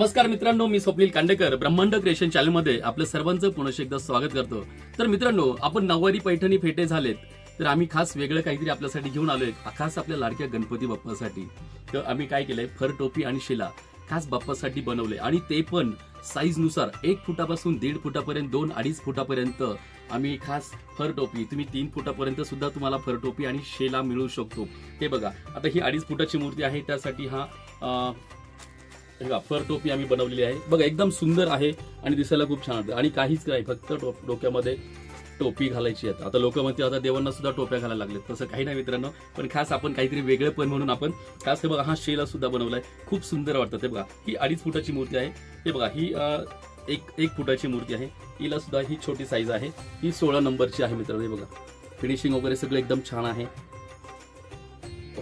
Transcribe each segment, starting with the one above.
नमस्कार मित्रांनो मी स्वप्नील कांडेकर. ब्रह्मांड क्रिएशन चॅनलमध्ये आपलं सर्वांचं पुनश्च एकदा स्वागत करतो. तर मित्रांनो आपण नऊवारी पैठणी फेटे झालेत. तर आम्ही खास वेगळं काहीतरी आपल्यासाठी घेऊन आलोय. खास आपल्या लाडक्या गणपती बाप्पासाठी. तर आम्ही काय केलंय? फर टोपी आणि शिला खास बाप्पासाठी बनवले आणि ते पण साईजनुसार एक फुटापासून दीड फुटापर्यंत दोन अडीच फुटापर्यंत आम्ही खास फर टोपी. तुम्ही तीन फुटापर्यंत सुद्धा तुम्हाला फर टोपी आणि शेला मिळू शकतो. हे बघा. आता ही अडीच फुटाची मूर्ती आहे. त्यासाठी हा अं, टोपी आम्ही बनवलेली आहे. बघा एकदम सुंदर आहे आणि दिसायला खूप छान वाटतं. आणि काहीच नाही फक्त डोक्यामध्ये टोपी घालायची आहे आता. लोक म्हणते आता देवांना सुद्धा टोप्या घालायला लागलेत. तसं काही नाही मित्रांनो पण खास आपण काहीतरी वेगळं पण म्हणून आपण खास हे बघा हा शेला सुद्धा बनवलाय. खूप सुंदर वाटतं ते बघा. ही अडीच फुटाची मूर्ती आहे. हे बघा ही एक एक फुटाची मूर्ती आहे. हिला सुद्धा ही छोटी साईज आहे. ही सोळा नंबरची आहे मित्रांनो हे बघा. फिनिशिंग वगैरे सगळं एकदम छान आहे.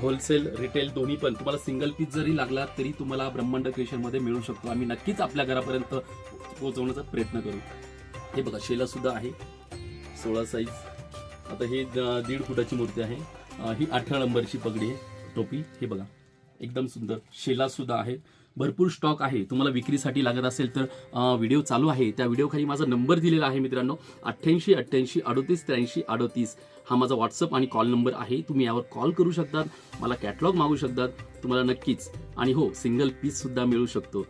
होलसेल रिटेल दोन्ही पण. तुम्हाला सिंगल पीस जरी लागला तरी तुम्हाला ब्रह्मांड क्रिएशनमध्ये मिळू शकतो. आम्ही नक्कीच आपल्या घरापर्यंत पोहोचवण्याचा प्रयत्न करू. हे बघा शेलासुद्धा आहे. सोळा साईज आता ही दीड फुटाची मूर्ती आहे. ही अठरा नंबरची पगडी आहे. टोपी. हे बघा. एकदम सुंदर. शेलासुद्धा आहे. भरपूर स्टॉक आहे. तुम्हाला विक्रीसाठी लागत असेल तर व्हिडिओ चालू आहे. त्या व्हिडिओखाली माझा नंबर दिलेला आहे मित्रांनो. अठ्ठ्याऐंशी अठ्ठ्याऐंशी अडोतीस त्र्याऐंशी अडोतीस. हा माझा व्हॉट्सअप आणि कॉल नंबर आहे. तुम्ही यावर कॉल करू शकतात. मला कॅटलॉग मागू शकतात. तुम्हाला नक्कीच. आणि हो सिंगल पीससुद्धा मिळू शकतो.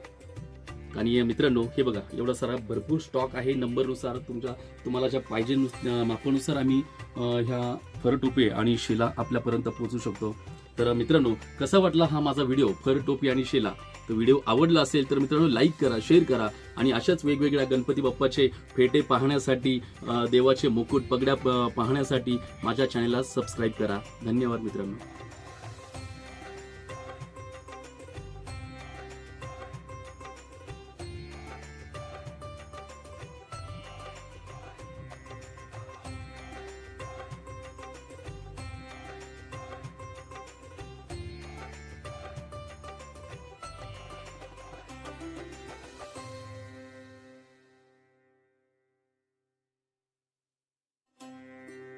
आणि मित्रांनो हे बघा एवढा सारा भरपूर स्टॉक आहे. नंबरनुसार तुमच्या तुम्हाला ज्या पाहिजे मापानुसार आम्ही ह्या फरटोपे आणि शिला आपल्यापर्यंत पोहोचू शकतो. तर मित्रांनो कसा वाटला हा माझा व्हिडिओ? फर टोपी आणि शेला? तर व्हिडिओ आवडला असेल तर मित्रांनो लाईक करा शेअर करा आणि अशाच वेगवेगळ्या गणपती बाप्पाचे फेटे पाहण्यासाठी देवाचे मुकुट पगड्या पाहण्यासाठी माझ्या चॅनलला सबस्क्राईब करा. धन्यवाद मित्रांनो.